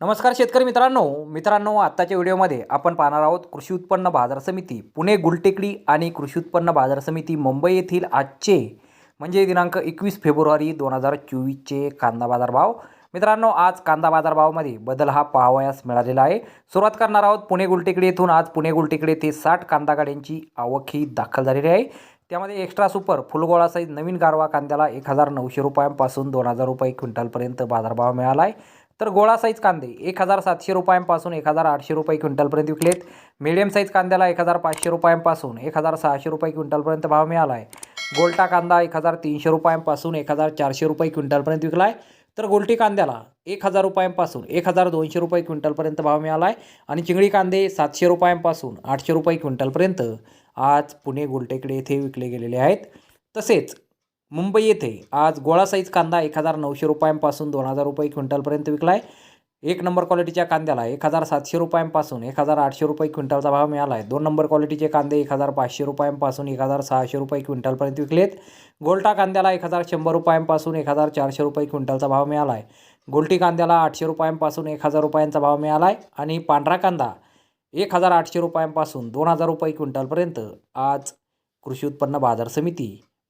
नमस्कार शेतकरी मित्रांनो मित्रांनो आत्ताच्या व्हिडिओमध्ये आपण पाहणार आहोत कृषी उत्पन्न बाजार समिती पुणे गुलटेकडी आणि कृषी उत्पन्न बाजार समिती मुंबई येथील आजचे म्हणजे दिनांक एकवीस फेब्रुवारी दोन हजार चोवीसचे कांदा बाजारभाव मित्रांनो आज कांदा बाजारभावामध्ये बदल हा पाहावयास मिळालेला आहे. सुरुवात करणार आहोत पुणे गुलटेकडी येथून. आज पुणे गुलटेकडी येथे साठ कांदा गाड्यांची आवक ही दाखल झालेली आहे. त्यामध्ये एक्स्ट्रा सुपर फुलगोळासहित नवीन गारवा कांद्याला एक हजार नऊशे रुपयांपासून दोन हजार रुपये क्विंटलपर्यंत बाजारभाव मिळाला आहे. तर गोळा साईज कांदे एक हजार सातशे रुपयांपासून एक हजार आठशे रुपये क्विंटलपर्यंत विकलेत. मिडियम साईज कांद्याला एक हजार पाचशे रुपयांपासून एक हजार सहाशे रुपये क्विंटलपर्यंत भाव मिळाला आहे गोल्टा कांदा एक हजार तीनशे रुपयांपासून एक हजार चारशे रुपये क्विंटलपर्यंत विकला आहे तर गोल्टी कांद्याला एक हजार रुपयांपासून एक हजार दोनशे रुपये क्विंटलपर्यंत भाव मिळाला आहे आणि चिंगडी कांदे सातशे रुपयांपासून आठशे रुपये क्विंटलपर्यंत आज पुणे गोलटेकडे येथे विकले गेलेले आहेत. तसेच मुंबई येथे आज गोळा साईज कांदा एक हजार नऊशे रुपयांपासून दोन हजार रुपये क्विंटलपर्यंत विकला आहे एक नंबर क्वालिटीच्या कांद्याला एक हजार सातशे रुपयांपासून एक हजार आठशे रुपये क्विंटलचा भाव मिळाला आहे दोन नंबर क्वालिटीचे कांदे एक हजार पाचशे रुपयांपासून एक हजार सहाशे रुपये क्विंटलपर्यंत विकलेत. गोल्टा कांद्याला एक हजार शंभर रुपयांपासून एक हजार चारशे रुपये क्विंटलचा भाव मिळाला आहे गोल्टी कांद्याला आठशे रुपयांपासून एक हजार रुपयांचा भाव मिळाला आहे आणि पांढरा कांदा एक हजार आठशे रुपयांपासून दोन हजार रुपये क्विंटलपर्यंत आज कृषी उत्पन्न बाजार समिती